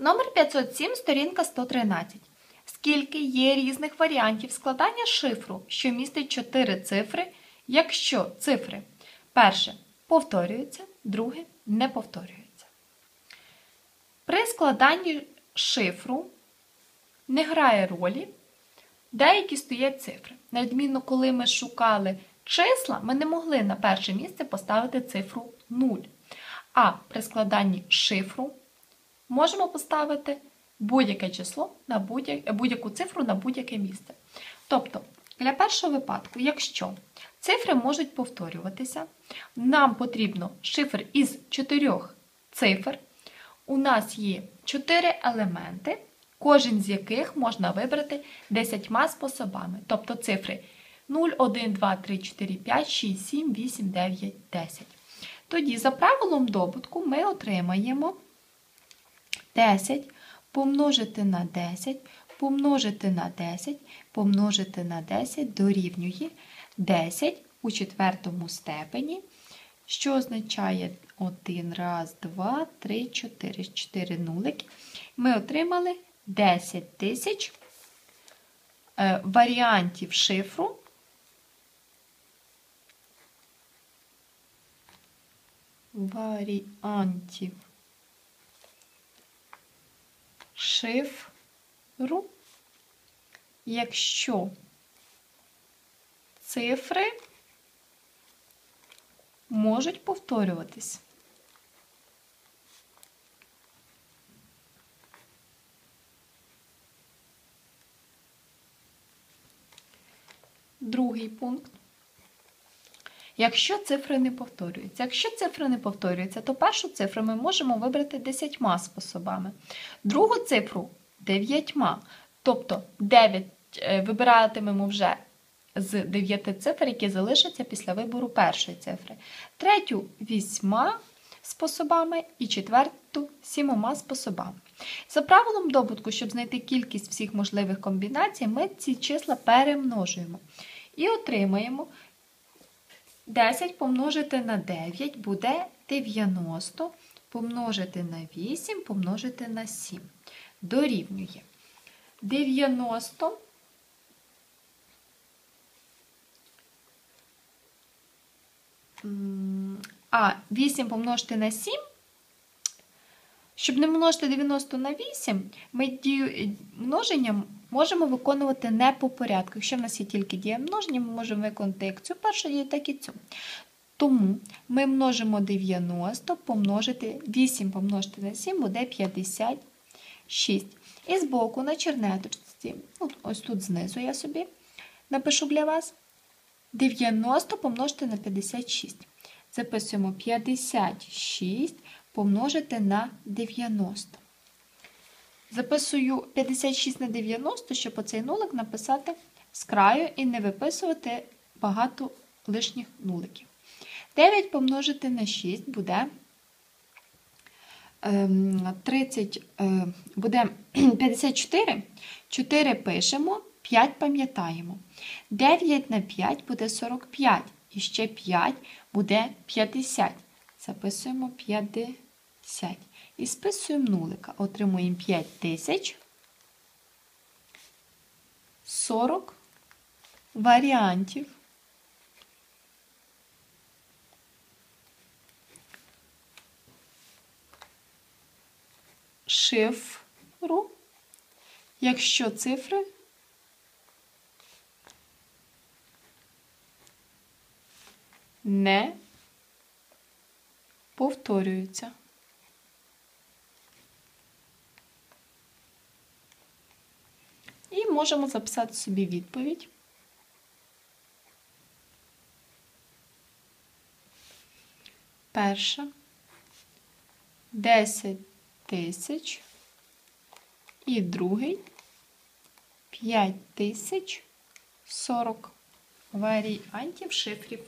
Номер 507, сторінка 113. Скільки є різних варіантів складання шифру, що містить 4 цифри, якщо цифри перше повторюються, друге не повторюються. При складанні шифру не грає ролі, деякі стоять цифри. На відміну, коли ми шукали числа, ми не могли на перше місце поставити цифру 0. А при складанні шифру можемо поставити будь-яке число на будь-яку цифру на будь-яке місце. Тобто, для першого випадку, якщо цифри можуть повторюватися, нам потрібно шифр із чотирьох цифр. У нас є чотири елементи, кожен з яких можна вибрати 10 способами. Тобто цифри 0, 1, 2, 3, 4, 5, 6, 7, 8, 9, 10. Тоді, за правилом добутку, ми отримаємо 10 помножити на 10, помножити на 10, помножити на 10 дорівнює 10 у четвертому степені, що означає 1, раз, 2, 3, 4, 4 нулики. Ми отримали 10 тисяч е, варіантів шифру. Варіантів шифру, якщо цифри можуть повторюватись. Другий пункт. Якщо цифри не повторюються. Якщо цифри не повторюються, то першу цифру ми можемо вибрати 10 способами, другу цифру 9. Тобто 9 е, вибиратимемо вже з 9 цифр, які залишаться після вибору першої цифри. Третю 8 способами і четверту 7 способами. За правилом добутку, щоб знайти кількість всіх можливих комбінацій, ми ці числа перемножуємо. І отримаємо 10 помножити на 9 буде 90, помножити на 8, помножити на 7. Дорівнює 90. А 8 помножити на 7. Щоб не множити 90 на 8, ми дію множенням можемо виконувати не по порядку. Якщо в нас є тільки дія множення, ми можемо виконати як цю першу дію, так і цю. Тому ми множимо 90 помножити 8 помножити на 7 буде 56. І збоку на чернеточці, ось тут знизу я собі напишу для вас 90 помножити на 56. Записуємо 56 помножити на 90. Записую 56 на 90, щоб оцей нулик написати з краю і не виписувати багато лишніх нуликів. 9 помножити на 6 буде 30, ем, е, буде 54. 4 пишемо, 5 пам'ятаємо. 9 на 5 буде 45. І ще 5 буде 50. Записуємо 50. І списуємо нулика. Отримуємо 5 тисяч 40 варіантів. Шифру, якщо цифри не повторюються. І можемо записати собі відповідь. Перша 10 тисяч і другий 5 тисяч 40 варіантів шифрів.